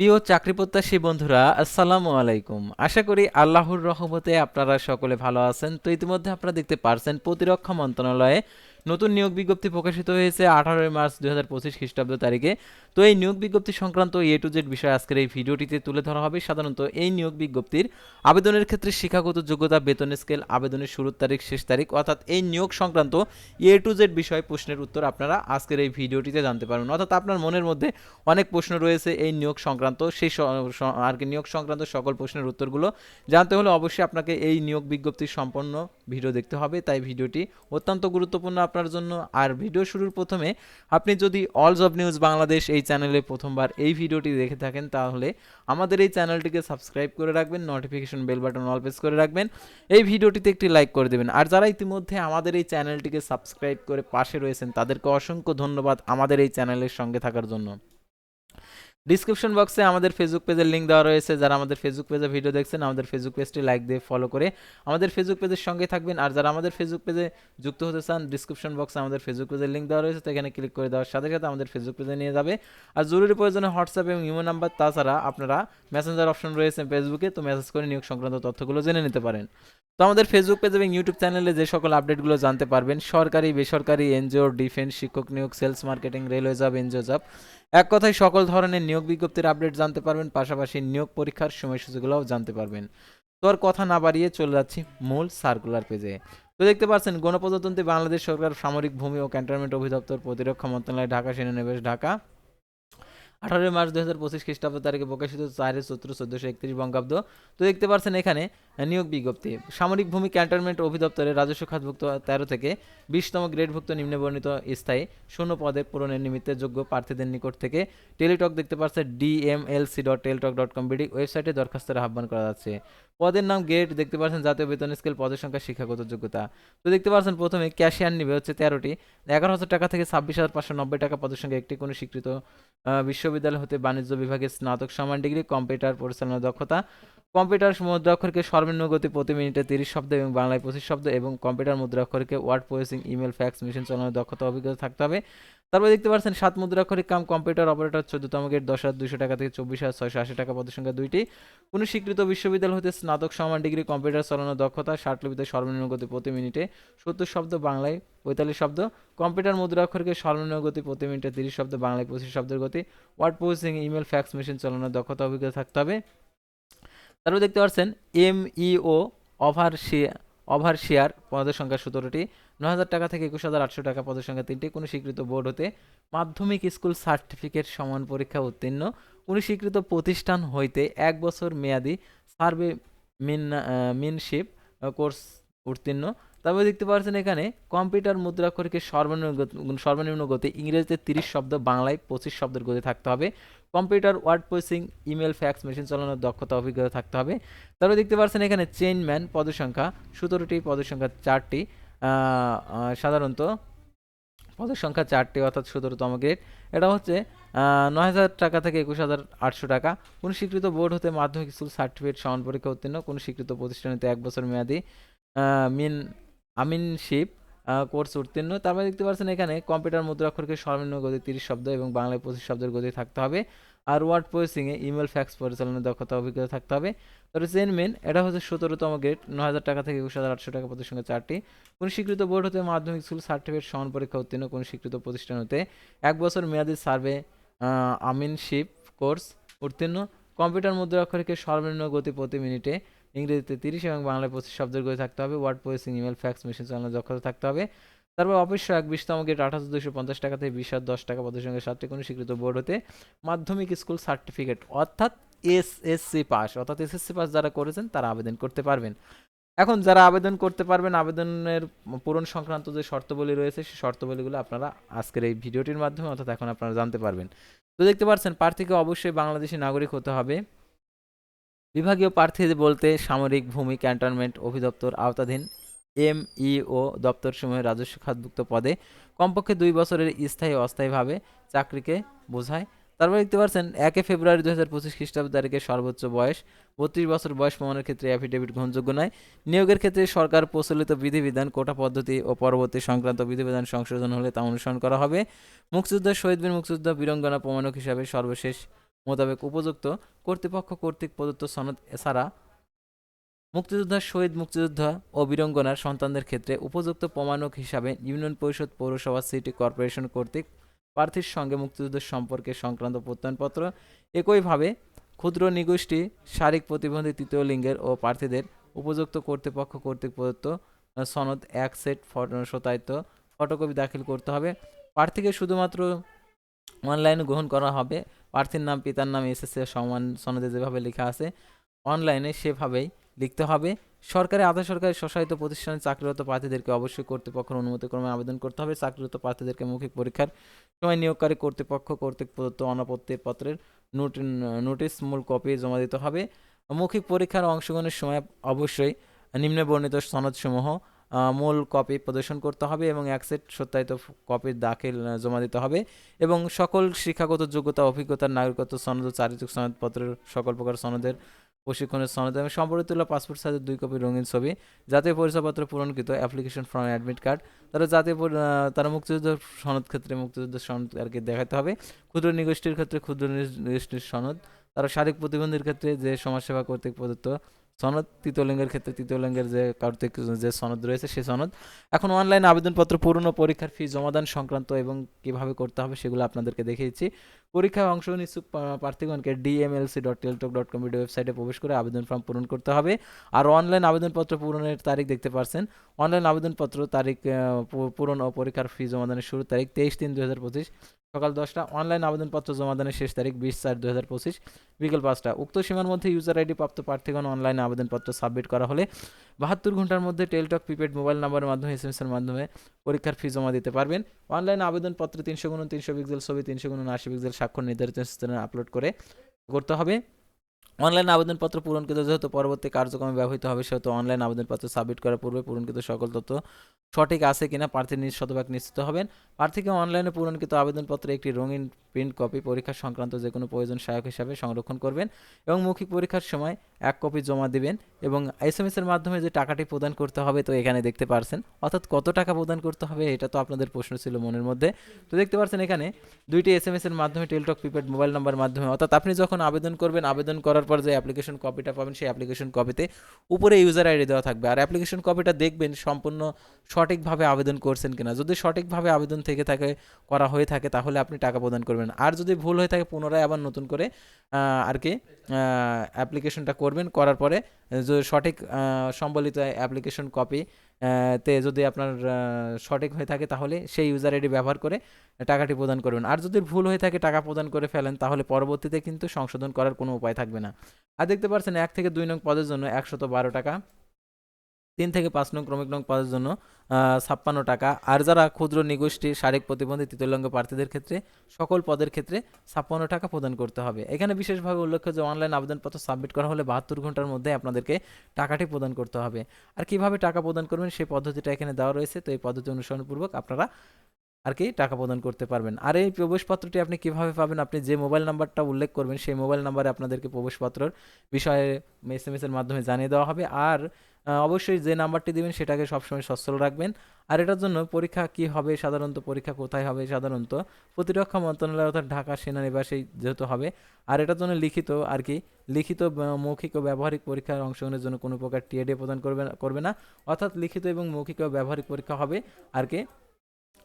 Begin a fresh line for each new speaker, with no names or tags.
প্রিয় চাকরি প্রত্যাশী বন্ধুরা, আসসালামু আলাইকুম। আশা করি আল্লাহর রহমতে আপনারা সকলে ভালো আছেন। তো ইতিমধ্যে আপনারা দেখতে পারছেন প্রতিরক্ষা মন্ত্রণালয়ে নতুন নিয়োগ বিজ্ঞপ্তি প্রকাশিত হয়েছে আঠারোই মার্চ দুই হাজার পঁচিশ খ্রিস্টাব্দ তারিখে। তো এই নিয়োগ বিজ্ঞপ্তি সংক্রান্ত এ টু জেড বিষয় আজকের এই ভিডিওটিতে তুলে ধরা হবে। সাধারণত এই নিয়োগ বিজ্ঞপ্তির আবেদনের ক্ষেত্রে শিক্ষাগত যোগ্যতা, বেতন স্কেল আবেদনের শুরুর তারিখ, শেষ তারিখ, অর্থাৎ এই নিয়োগ সংক্রান্ত এ টু জেড বিষয় প্রশ্নের উত্তর আপনারা আজকের এই ভিডিওটিতে জানতে পারবেন। অর্থাৎ আপনার মনের মধ্যে অনেক প্রশ্ন রয়েছে এই নিয়োগ সংক্রান্ত। সেই আর কি নিয়োগ সংক্রান্ত সকল প্রশ্নের উত্তরগুলো জানতে হলে অবশ্যই আপনাকে এই নিয়োগ বিজ্ঞপ্তির সম্পন্ন ভিডিও দেখতে হবে। তাই ভিডিওটি অত্যন্ত গুরুত্বপূর্ণ। আপনার জন্য। আর ভিডিও শুরুর প্রথমে আপনি যদি অলস অব নিউজ বাংলাদেশ এই চ্যানেলে প্রথমবার এই ভিডিওটি দেখে থাকেন, তাহলে আমাদের এই চ্যানেলটিকে সাবস্ক্রাইব করে রাখবেন notification bell button all press করে রাখবেন। এই ভিডিওটিতে একটি লাইক করে দেবেন। আর যারা ইতিমধ্যে আমাদের এই চ্যানেলটিকে সাবস্ক্রাইব করে পাশে রয়েছেন, তাদেরকে অসংখ্য ধন্যবাদ আমাদের এই চ্যানেলের সঙ্গে থাকার জন্য। ডিসক্রিপশন বক্সে আমাদের ফেসবুক পেজের লিঙ্ক দেওয়া রয়েছে। যারা আমাদের ফেসবুক পেজে ভিডিও দেখছেন, আমাদের ফেসবুক পেজটি লাইক দিয়ে ফলো করে আমাদের ফেসবুক পেজের সঙ্গে থাকবেন। আর যারা আমাদের ফেসবুক পেজে যুক্ত হতে চান ডিসক্রিপশন বক্সে আমাদের ফেসবুক পেজের লিঙ্ক দেওয়া রয়েছে, তো এখানে ক্লিক করে দেওয়ার সাথে সাথে আমাদের ফেসবুক পেজে নিয়ে যাবে। আর জরুরি প্রয়োজনে হোয়াটসঅ্যাপ এবং ইমো নাম্বার তাছাড়া আপনারা মেসেঞ্জার অপশন রয়েছে ফেসবুকে তো মেসেজ করে নিয়োগ সংক্রান্ত তথ্যগুলো জেনে নিতে পারেন। তো আমাদের ফেসবুক পেজ এবং ইউটিউব চ্যানেলে যে সকল আপডেটগুলো জানতে পারবেন, সরকারি, বেসরকারি এনজিও ডিফেন্স শিক্ষক নিয়োগ sales marketing railway job NGO job এক কথায় সকল ধরনের নিয়োগ বিজ্ঞপ্তির আপডেট জানতে পারবেন, পাশাপাশি নিয়োগ পরীক্ষার সময়সূচিগুলোও জানতে পারবেন। তো আর কথা না বাড়িয়ে চলে যাচ্ছি মূল সার্কুলার পেজে তো দেখতে পাচ্ছেন, গণপ্রজাতন্ত্রী বাংলাদেশ সরকার সামরিক ভূমি ও ক্যান্টনমেন্ট অধিদপ্তর প্রতিরক্ষা মন্ত্রণালয়, ঢাকা সেনানিবাস, ঢাকা। আঠারোই মার্চ দু হাজার পঁচিশ খ্রিস্টাব্দ তারিখে প্রকাশিত চারে সত্র চোদ্দশো একত্রিশ বঙ্গাব্দ। তো দেখতে পাচ্ছেন এখানে নিয়োগ বিজ্ঞপ্তি। সামরিক ভূমি ক্যান্টনমেন্ট অধিদপ্তরে রাজস্ব খাতভুক্ত তেরো থেকে বিশতম গ্রেডভুক্ত নিম্নবর্ণিত স্থায়ী শূন্য পদে পূরণের নিমিত্তে যোগ্য প্রার্থীদের নিকট থেকে টেলিটক দেখতে পাচ্ছে DMLC dot Teletalk dot com BD ওয়েবসাইটে দরখাস্তের আহ্বান করা যাচ্ছে। পদের নাম গেট দেখতে পাচ্ছেন জাতীয় বেতন স্কেল, পদের সংখ্যা, শিক্ষাগত যোগ্যতা। তো দেখতে পাচ্ছেন প্রথমে ক্যাশিয়ার নিবে হচ্ছে তেরোটি। এগারো হাজার টাকা থেকে ছাব্বিশ হাজার পাঁচশো নব্বই টাকা পদের সংখ্যা একটি কোনো স্বীকৃত বিশ্ববিদ্যালয় হতে বাণিজ্য বিভাগে স্নাতক সমান ডিগ্রি, কম্পিউটার পরিচালনা দক্ষতা। কম্পিউটার মুদ্রাক্ষরকে সর্বনিম্ন গতি প্রতি মিনিটে তিরিশ শব্দ এবং বাংলায় পঁচিশ শব্দ এবং computer মুদ্রাক্ষরকে word processing, email, fax, machine চালানোর দক্ষতা, অভিজ্ঞতা থাকতে হবে। তারপরে দেখতে পাচ্ছেন সাত মুদ্রাক্ষরিক কাম কম্পিউটার অপারেটর চোদ্দতম গেট, দশ হাজার দুশো টাকা থেকে চব্বিশ হাজার ছয়শো আশি টাকা পদের সংখ্যা দুইটি। কোনো স্বীকৃত বিশ্ববিদ্যালয় হতে স্নাতক সমান ডিগ্রি কম্পিউটার চালানোর দক্ষতা ষাট লিপিতে সর্বনিম্ন গতি প্রতি মিনিটে সত্তর শব্দ বাংলায় পঁয়তাল্লিশ শব্দ, কম্পিউটার মুদ্রাক্ষরকে সর্বনিম্ন গতি প্রতি মিনিটে তিরিশ শব্দ, বাংলায় পঁচিশ শব্দের গতি, word processing, email, fax machine চালানোর দক্ষতা অভিজ্ঞতা থাকতে হবে। তারপর দেখতে পাচ্ছেন এমইও ওভার ওভার শেয়ার পদের সংখ্যা সতেরোটি ন হাজার টাকা থেকে একুশ হাজার আটশো টাকা পদের সংখ্যা তিনটি কোনো স্বীকৃত বোর্ড হতে মাধ্যমিক স্কুল সার্টিফিকেট সমান পরীক্ষা উত্তীর্ণ কোনো স্বীকৃত প্রতিষ্ঠান হইতে এক বছর মেয়াদি সার্ভে মিন মিনশিপ কোর্স উত্তীর্ণ। তারপরে দেখতে পাচ্ছেন এখানে, কম্পিউটার মুদ্রাক্ষরকে সর্বনিম্ন সর্বনিম্ন গতি ইংরেজিতে তিরিশ শব্দ, বাংলায় পঁচিশ শব্দের গতি থাকতে হবে। Computer, word processing, email, fax, machine চালানোর দক্ষতা, অভিজ্ঞতা থাকতে হবে। তারপরে দেখতে পাচ্ছেন এখানে চেইনম্যান পদের সংখ্যা সতেরোটি পদের সংখ্যা চারটি সাধারণত পদের সংখ্যা চারটি, অর্থাৎ সতেরোতম গ্রেড। এটা হচ্ছে নয় হাজার টাকা থেকে একুশ হাজার আটশো টাকা। কোনো স্বীকৃত বোর্ড হতে মাধ্যমিক স্কুল সার্টিফিকেট সমান পরীক্ষা উত্তীর্ণ। কোনো স্বীকৃত প্রতিষ্ঠান হতে এক বছর মেয়াদি মিন, আমিনশিপ কোর্স উত্তীর্ণ। তারপরে দেখতে পাচ্ছেন এখানে কম্পিউটার মুদ্রাক্ষরকে সর্বনিম্ন গতি তিরিশ শব্দ এবং বাংলায় পঁচিশ শব্দের গতি থাকতে হবে। আর ওয়ার্ড প্রসেসিংয়ে ইমেল, ফ্যাক্স পরিচালনার দক্ষতা অভিজ্ঞতা থাকতে হবে। তারপরে চেনমেন এটা হচ্ছে সতেরোতম গ্রেড ন হাজার টাকা থেকে একুশ হাজার আটশো টাকা সঙ্গে চারটি। কোনো স্বীকৃত বোর্ড হতে মাধ্যমিক স্কুল, সার্টিফিকেট, সমান পরীক্ষা উত্তীর্ণ কোনো স্বীকৃত প্রতিষ্ঠান হতে এক বছর মেয়াদি সার্ভে আমিনশিপ কোর্স উত্তীর্ণ। কম্পিউটার মুদ্রাক্ষরকে সর্বনিম্ন গতি প্রতি মিনিটে ইংরেজিতে তিরিশ এবং বাংলায় পঁচিশ শব্দের গতি থাকতে হবে। Word processing email fax machine চালানোর দক্ষতা থাকতে হবে। তারপর অবশ্য এক বিশতম গেট আঠাশ দুশো পঞ্চাশ টাকা থেকে বিশ হাজার দশ টাকা পদের সঙ্গে সাতটি কোনো স্বীকৃত বোর্ড হতে মাধ্যমিক স্কুল সার্টিফিকেট অর্থাৎ এসএসসি পাস অর্থাৎ এসএসসি পাস যারা করেছেন তারা আবেদন করতে পারবেন। এখন যারা আবেদন করতে পারবেন, আবেদনের পূরণ সংক্রান্ত যে শর্তাবলী রয়েছে সেই শর্তাবলীগুলো আপনারা আজকের এই ভিডিওটির মাধ্যমে অর্থাৎ এখন আপনারা জানতে পারবেন। তো দেখতে পাচ্ছেন, প্রার্থীকে অবশ্যই বাংলাদেশি নাগরিক হতে হবে। বিভাগীয় প্রার্থী বলতে সামরিক ভূমি ক্যান্টনমেন্ট অধিদপ্তর আওতাধীন এমইও দপ্তরসমূহের রাজস্ব খাতভুক্ত পদে কমপক্ষে দুই বছরের স্থায়ী অস্থায়ীভাবে চাকরিকে বোঝায়। তারপর দেখতে পাচ্ছেন, একে ফেব্রুয়ারি দু হাজার পঁচিশ খ্রিস্টাব্দ তারিখে সর্বোচ্চ বয়স, বত্রিশ বছর বয়স প্রমাণের ক্ষেত্রে অ্যাফিডেভিট গ্রহণযোগ্য নয়। নিয়োগের ক্ষেত্রে সরকার প্রচলিত বিধিবিধান, কোটা পদ্ধতি ও পরবর্তী সংক্রান্ত বিধিবিধান সংশোধন হলে তা অনুসরণ করা হবে। মুক্তিযুদ্ধ শহীদ বীর মুক্তিযুদ্ধ বীরঙ্গনা প্রমাণক হিসাবে সর্বশেষ মোতাবেক উপযুক্ত কর্তৃপক্ষ কর্তৃক প্রদত্ত সনদ এছাড়া মুক্তিযোদ্ধা শহীদ মুক্তিযোদ্ধা ও বীরঙ্গনার সন্তানদের ক্ষেত্রে উপযুক্ত প্রমাণক হিসাবে ইউনিয়ন পরিষদ পৌরসভা সিটি কর্পোরেশন কর্তৃক প্রার্থীর সঙ্গে মুক্তিযুদ্ধের সম্পর্কে সংক্রান্ত প্রত্যয়নপত্র, একইভাবে ক্ষুদ্র নিগোষ্ঠী শারীরিক প্রতিবন্ধী তৃতীয় লিঙ্গের ও প্রার্থীদের উপযুক্ত কর্তৃপক্ষ কর্তৃক প্রদত্ত সনদ এক সেট সত্যায়িত ফটোকপি দাখিল করতে হবে। প্রার্থীকে শুধুমাত্র অনলাইনে গ্রহণ করা হবে প্রার্থীর নাম, পিতার নাম, এসএসসি সমান সনদে যেভাবে লেখা আছে, অনলাইনে সেভাবেই লিখতে হবে। সরকারি, আধা সরকারি স্বশাসিত প্রতিষ্ঠানে চাকরিরত প্রার্থীদেরকে অবশ্যই কর্তৃপক্ষের অনুমতিক্রমে আবেদন করতে হবে। চাকরিরত প্রার্থীদেরকে মৌখিক পরীক্ষার সময় নিয়োগকারী কর্তৃপক্ষ কর্তৃক প্রদত্ত অনাপত্তি পত্রের নোটি- নোটিশ, মূল কপি জমা দিতে হবে। মৌখিক পরীক্ষার অংশগ্রহণের সময় অবশ্যই নিম্নে বর্ণিত সনদসমূহ মূল কপি প্রদর্শন করতে হবে এবং এক সেট সত্যায়িত কপির দাখিল জমা দিতে হবে এবং সকল শিক্ষাগত যোগ্যতা অভিজ্ঞতা নাগরিকত্ব, সনদ ও চারিত্রিক সনদপত্রের সকল প্রকার সনদের প্রশিক্ষণের সনদ এবং সম্পর্কিত পাসপোর্ট সাইজের দুই কপি রঙিন ছবি, জাতীয় পরিচয়পত্র পূরণকৃত অ্যাপ্লিকেশন ফর্ম অ্যাডমিট কার্ড তারা জাতীয় তারা মুক্তিযুদ্ধ সনদ ক্ষেত্রে মুক্তিযুদ্ধ সনদ আর কি দেখাতে হবে, ক্ষুদ্র নিগোষ্ঠীর ক্ষেত্রে ক্ষুদ্র নিগোষ্ঠীর সনদ, তারা শারীরিক প্রতিবন্ধীর ক্ষেত্রে যে সমাজসেবা কর্তৃক প্রদত্ত সনদ, তৃতীয় লিঙ্গের ক্ষেত্রে তৃতীয় লিঙ্গের যে কার্তিক যে সনদ রয়েছে সেই সনদ। এখন অনলাইন আবেদনপত্র পূরণ পরীক্ষার ফি জমাদান সংক্রান্ত এবং কীভাবে করতে হবে সেগুলো আপনাদেরকে দেখিয়েছি। পরীক্ষায় অংশ ইচ্ছুক পা- প্রার্থীগণকে DMLC dot Teletalk dot com ওয়েবসাইটে প্রবেশ করে আবেদন ফর্ম পূরণ করতে হবে। আর অনলাইন আবেদনপত্র পূরণের তারিখ দেখতে পারছেন। অনলাইন আবেদনপত্র তারিখ পূরণ ও পরীক্ষার ফি জমাদানের শুরু তারিখ তেইশ তিন দু হাজার পঁচিশ। সকাল দশটা অনলাইন আবেদনপত্র জমাদানের শেষ তারিখ বিশ চার দু হাজার পঁচিশ। বিকেল পাঁচটা, উক্ত সীমার মধ্যে ইউজার আইডি প্রাপ্ত প্রার্থীগণ অনলাইন আবেদনপত্র সাবমিট করা হলে বাহাত্তর ঘণ্টার মধ্যে টেলটক প্রিপেড মোবাইল নাম্বারের মাধ্যমে এস এর মাধ্যমে পরীক্ষার ফি জমা দিতে পারবেন। অনলাইন আবেদনপত্র তিনশো গুণ তিনশো পিক্সেল ছবি, তিনশো গুণ আশি পিক্সেল স্বাক্ষর নির্ধারিত স্থানে আপলোড করে করতে হবে। অনলাইন আবেদনপত্র পূরণকৃত যেহেতু পরবর্তী কার্যক্রমে ব্যবহৃত হবে, সেহেতু অনলাইন আবেদনপত্র সাবমিট করার পূর্বে পূরণকৃত সকল তথ্য সঠিক আছে কিনা প্রার্থী নিজ শতভাগ নিশ্চিত হবেন। প্রার্থীকে অনলাইনে পূরণকৃত আবেদনপত্রে একটি রঙিন প্রিন্ট কপি পরীক্ষা সংক্রান্ত যে কোনো প্রয়োজন সহায়ক হিসাবে সংরক্ষণ করবেন এবং মৌখিক পরীক্ষার সময় এক কপি জমা দিবেন এবং এস এম এর মাধ্যমে যে টাকাটি প্রদান করতে হবে তো এখানে দেখতে পারছেন। অর্থাৎ কত টাকা প্রদান করতে হবে এটা তো আপনাদের প্রশ্ন ছিল মনের মধ্যে। তো দেখতে পারছেন এখানে দুইটি এস এম এর মাধ্যমে টেলটক প্রিপেড মোবাইল নাম্বার মাধ্যমে। অর্থাৎ আপনি যখন আবেদন করবেন, আবেদন করার পর যে অ্যাপ্লিকেশন কপিটা পাবেন, সেই অ্যাপ্লিকেশন কপিতে উপরে ইউজার আইডি দেওয়া থাকবে। আর অ্যাপ্লিকেশন কপিটা দেখবেন সম্পূর্ণ সঠিকভাবে আবেদন করছেন কিনা। যদি সঠিকভাবে আবেদন থেকে থাকে, করা হয়ে থাকে, তাহলে আপনি টাকা প্রদান করবেন। আর যদি ভুল হয়ে থাকে, পুনরায় আবার নতুন করে আর কি অ্যাপ্লিকেশনটা করবেন। করার পরে যদি সঠিক সম্বলিত অ্যাপ্লিকেশন কপি তে যদি আপনার সঠিক হয়ে থাকে তাহলে সেই ইউজার আইডি ব্যবহার করে টাকাটি প্রদান করবেন। আর যদি ভুল হয়ে থাকে টাকা প্রদান করে ফেলেন, তাহলে পরবর্তীতে কিন্তু সংশোধন করার কোনো উপায় থাকবে না। আর দেখতে পাচ্ছেন এক থেকে দুই নং পদের জন্য একশত বারো টাকা। তিন থেকে পাঁচ নং ক্রমিক নং পদের জন্য ছাপ্পান্ন টাকা। আর যারা ক্ষুদ্র নিগোষ্ঠী শারীরিক প্রতিবন্ধী তৃতীয়লিঙ্গ প্রার্থীদের ক্ষেত্রে, সকল পদের ক্ষেত্রে ছাপ্পান্ন টাকা প্রদান করতে হবে। এখানে বিশেষভাবে উল্লেখ্য যে অনলাইন আবেদনপত্র সাবমিট করা হলে বাহাত্তর ঘণ্টার মধ্যে আপনাদেরকে টাকাটি প্রদান করতে হবে। আর কীভাবে টাকা প্রদান করবেন সেই পদ্ধতিটা এখানে দেওয়া রয়েছে, তো এই পদ্ধতি অনুসরণপূর্বক আপনারা আর কি টাকা প্রদান করতে পারবেন। আর এই প্রবেশপত্রটি আপনি কীভাবে পাবেন, আপনি যে মোবাইল নাম্বারটা উল্লেখ করবেন, সেই মোবাইল নাম্বারে আপনাদেরকে প্রবেশপত্রের বিষয়ে এস এম এর মাধ্যমে জানিয়ে দেওয়া হবে। আর অবশ্যই যে নাম্বারটি দিবেন সেটাকে সবসময় সচ্ছল রাখবেন। আর এটার জন্য পরীক্ষা কি হবে সাধারণত, পরীক্ষা কোথায় হবে সাধারণত, প্রতিরক্ষা মন্ত্রণালয় অর্থাৎ ঢাকা সেনানিবাসে যেহেতু হবে, আর এটার জন্য লিখিত আর কি, লিখিত মৌখিক ও ব্যবহারিক পরীক্ষার অংশগ্রহণের জন্য কোনো প্রকার টিএডি প্রদান করবে করবে না। অর্থাৎ লিখিত এবং মৌখিক ও ব্যবহারিক পরীক্ষা হবে আর কি